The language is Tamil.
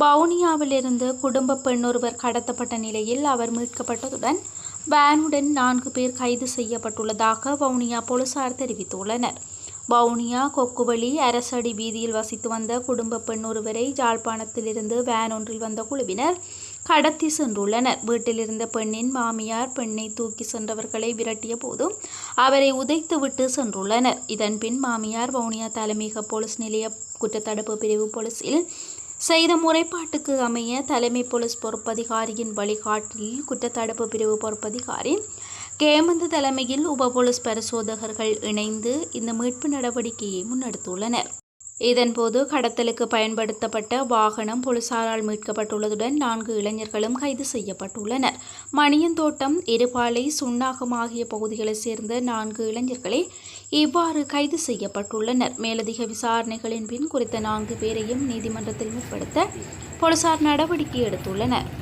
வவுனியாவிலிருந்து குடும்ப பெண் ஒருவர் கடத்தப்பட்ட நிலையில் அவர் மீட்கப்பட்டதுடன் வேனுடன் நான்கு பேர் கைது செய்யப்பட்டுள்ளதாக வவுனியா போலீசார் தெரிவித்துள்ளனர். வவுனியா கொக்குவழி அரசடி வீதியில் வசித்து வந்த குடும்ப பெண் ஒருவரை யாழ்ப்பாணத்திலிருந்து வேன் ஒன்றில் வந்த குழுவினர் கடத்தி சென்றுள்ளனர். வீட்டில் இருந்த பெண்ணின் மாமியார் பெண்ணை தூக்கி சென்றவர்களை விரட்டிய போதும் அவரை உதைத்துவிட்டு சென்றுள்ளனர். இதன்பின் மாமியார் வவுனியா தலைமையக போலீஸ் நிலைய குற்றத்தடுப்பு பிரிவு போலீஸில் செய்த முறைப்பாட்டுக்கு அமைய தலைமை போலீஸ் பொறுப்பதிகாரியின் வழிகாட்டில் குற்றத்தடுப்பு பிரிவு பொறுப்பதிகாரி கேமந்த தலைமையில் உப போலீஸ் பரிசோதகர்கள் இணைந்து இந்த மீட்பு நடவடிக்கையை முன்னெடுத்துள்ளனர். இதன்போது கடத்தலுக்கு பயன்படுத்தப்பட்ட வாகனம் போலீசாரால் மீட்கப்பட்டுள்ளதுடன் நான்கு இளைஞர்களும் கைது செய்யப்பட்டுள்ளனர். மணியந்தோட்டம் இருபாலை சுண்ணாகம் ஆகிய பகுதிகளைச் சேர்ந்த நான்கு இளைஞர்களே இவ்வாறு கைது செய்யப்பட்டுள்ளனர். மேலதிக விசாரணைகளின் பின் குறித்த நான்கு பேரையும் நீதிமன்றத்தில் முற்படுத்த போலீசார் நடவடிக்கை எடுத்துள்ளனர்.